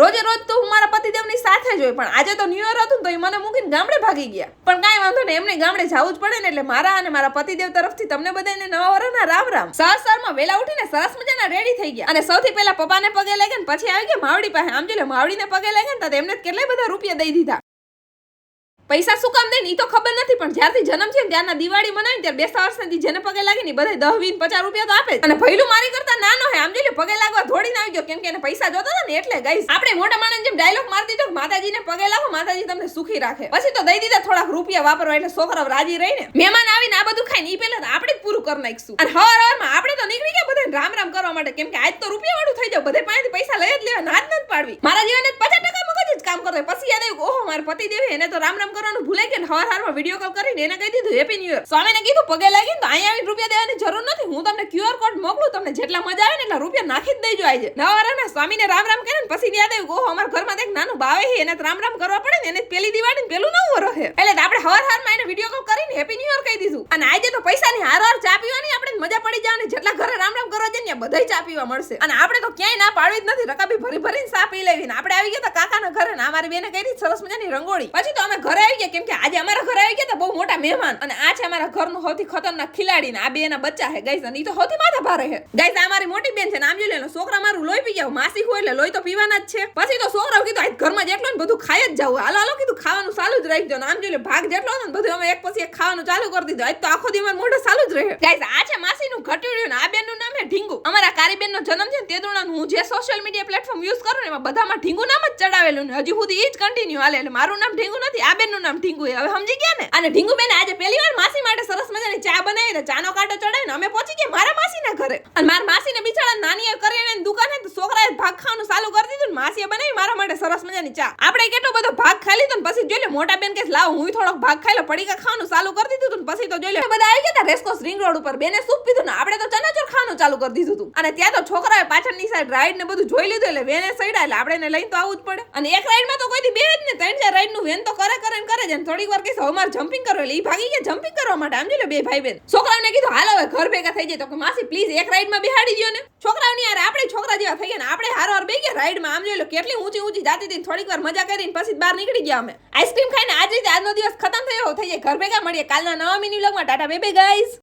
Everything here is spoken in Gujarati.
રોજે રોજ તો હું મારા પતિદેવની સાથે જ હોય, પણ આજે તો ન્યુ યર હતું તો એ મને મૂકીને ગામડે ભાગી ગયા. પણ કાંઈ વાંધો નહીં એમને ગામડે જવું જ પડે ને એટલે મારા અને મારા પતિદેવ તરફથી તમને બધાને નવા વર્ષના રામ રામ. સવાર સવારમાં વહેલા ઉઠીને સરસ મજાના રેડી થઈ ગયા. અને સૌથી પહેલા પપ્પાને પગે લાગ્યા ને પછી આવી ગયા માવડી પાસે. આમ જો માવડીને પગે લાગ્યા ને તો એમને કેટલાય બધા રૂપિયા દઈ દીધા. પૈસા શું કામ દે ને એ તો ખબર નથી, પણ જ્યારથી જન્મ છે ને ત્યારના દિવાળી મનાવી ત્યારે બેસતા વર્ષથી જેને પગે લાગે ને બધા દહ, વીસ, પચાસ રૂપિયા તો આપે અને ભૈલું મારી કરતા નાનો હે, આમ જોઈ પગે લાગવા ધોડીને આવી ગયો, કેમ કે એને પૈસા જોતો હતો ને એટલે ગઈશ આપણે મોટા માણસ જેમ ડાયલોગ મારી દીધો માતાજીને પગે લાગો, માતાજી તમને સુખી રાખે. પછી તો દઈ દીધા થોડાક રૂપિયા વાપરવા એટલે છોકરાઓ રાજી રહીને મહેમાન આવીને આ બધું ખાઈને ઈ પહેલા તો આપણે જ પૂરું કરી નાખીશું. અને હવાર હવારમાં આપણે તો નીકળી ગયા બધા રામ રામ કરવા માટે, કેમ કે આજ તો રૂપિયા વાળું થઈ જાવ, બધે પાસેથી પૈસા લઈ જ લેવા ના જ નથી પાડવી. મારા જીવને પચાસ ટકા મગજ જ કામ કરતો હોય. પછી યાદ પતિ દેવી એને તો રામ રામ કરવાનું ભૂલાઈ ગયા ને હવાર હારમાં વીડિયો કોલ કરીને એને કહી દીધું હેપી ન્યુ યર સ્વામીને કીધું, પગે લાગી તો અહીંયા આવી રૂપિયા દેવાની જરૂર નથી. હું તમને ક્યુઆર કોડ મોકલું, તમને જેટલા મજા આવે ને એટલા રૂપિયા નાખી જ દેજો આજે. નવા વાળાના સ્વામીને રામ રામ કરે ને પછી યાદ આવ્યું ઓહો, અમારા ઘરમાં એક નાનું બાવે છે, એને રામ રામ કરવા પડે ને એને પેલી દિવાળી પેલું નવું વરસ એટલે આપણે હવાર હારમાં એને વીડિયો કોલ કરીને હેપી ન્યુ યર કહી દીધું. અને આજે તો પૈસાની હાર હાર ચા પીવાની આપણે મજા પડી જવાની જેટલા ઘરે રામ બધાય ચા પીવા મળશે. અને આપણે તો ક્યાંય ના પાડવી જ નથી. રકાબી ભરી ભરીને ચા પી લેવી. આપણે આવી ગયા કાકાના ઘરે ને અમારી બેને કરી સરસ મજાની રંગોળી. પછી તો અમે ઘરે આવી ગયા. કેમ કે આજે અમારા ઘરે આવી ગયા હતા બહુ મોટા મહેમાન. અને આ છે અમારા ઘરનું સૌથી ખતરનાક ખિલાડી ને આ બે એના બચ્ચા છે. ગાઈસ, અને એ તો સૌથી માથા ભારે છે. ગાઈસ, આ મારી મોટી બેન છે નામ જોઈ લે છોકરા મારું લોહી પી ગયા. માસી હોય એટલે લોહી તો પીવાના જ છે. પછી તો છોકરાઓ કીધું, આજ ઘરમાં જેટલું ને બધું ખાઈ જ જવું. હાલો હાલો, કીધું, ખાવાનું ચાલુ જ રાખજો. નામ આમ ભાગ જેટલો ને બધું, અમે એક પછી એક ખાવાનું ચાલુ કરી દીધું. આજ તો આખો દિવસ મોઢો ચાલુ જ રહે. ગાઈસ, આ ઘટ્યુડ્યું ને આ બેનનું નામ છે ઢીંગુ. અમારા કારી બેનનો જન્મ છે ને તે દોરણાનું હું જે સોશિયલ મીડિયા પ્લેટફોર્મ યુઝ કરું ને એમાં બધામાં ઢીંગુ નામ જ ચડાવેલું ને હજી સુધી એ જ કન્ટિન્યુ હાલે. એટલે મારું નામ ઢીંગુ નથી, આ બેનનું નામ ઢીંગુ હવે સમજી ગયા ને? અને ઢીંગુ બેન આજે પહેલી વાર માસી માટે સરસ મજાની ચા બનાવી ને ચાનો કાંટો ચડાવીને અમે પહોંચી ગયા મારા માસીના ઘરે. અને મારા માસીને બિચારા નાની કરીને દુકાને તો છોકરાએ ભાગ ખાવાનું ચાલુ માસીએ બનાવી, મારા માટે સરસ મજાની ચા. આપણે કેટલો બધો ભાગ ખાઈ લીધો પછી જોઈ લે, મોટા બેન કે, લાવ, હું થોડોક ભાગ ખાઈ લો પડીકા ખાવાનું ચાલુ કરી દીધું હતું પછી તો જોઈ લે, બધા આવી ગયા રેસકોસ રિંગ રોડ ઉપર. બેને સૂપ પીધું ને આપણે તો ચનાચોર ખાવાનું ચાલુ કરી દીધું હતું અને ત્યાં તો છોકરાએ પાછળની સાઈડ રાઈડ ને બધું જોઈ લીધું એટલે વેને સઈડા એટલે આપણે લઈને તો આવવું જ પડે. અને એક રાઈડમાં તો કોઈ દી બે જ ને, ત્રણ ચાર રાઈડનું વેન તો કરે કરે કરે છે થોડીક વાર કહીશ અમારે જમ્પિંગ કરો એટલે એ ભાગી ગયા જમ્પિંગ કરવા માટે. આમ જોઈ બે ભાઈ બેન. છોકરાઓને કીધું, હાલો, હવે ઘર ભેગા થઈ જાય. તો માસી પ્લીઝ એક રાઈડમાં બેહાડી દો ને. છોકરાઓની યાર, આપણે છોકરા જેવા થઈ ગયા આપણે હાર હાર બે ગયા રાઈડમાં આમ જોઈ લો કેટલી ઊંચી ઊંચી જાતી હતી થોડીક વાર મજા કરીને પછી બહાર નીકળી ગયા અમે. આઈસ્ક્રીમ ખાઈને આજ રીતે આજનો દિવસ ખતમ થયો. થઈ જાય. ઘર ભેગા મળીએ. કાલના નવા મિની વ્લોગમાં ટાટા બે બે ગાઈઝ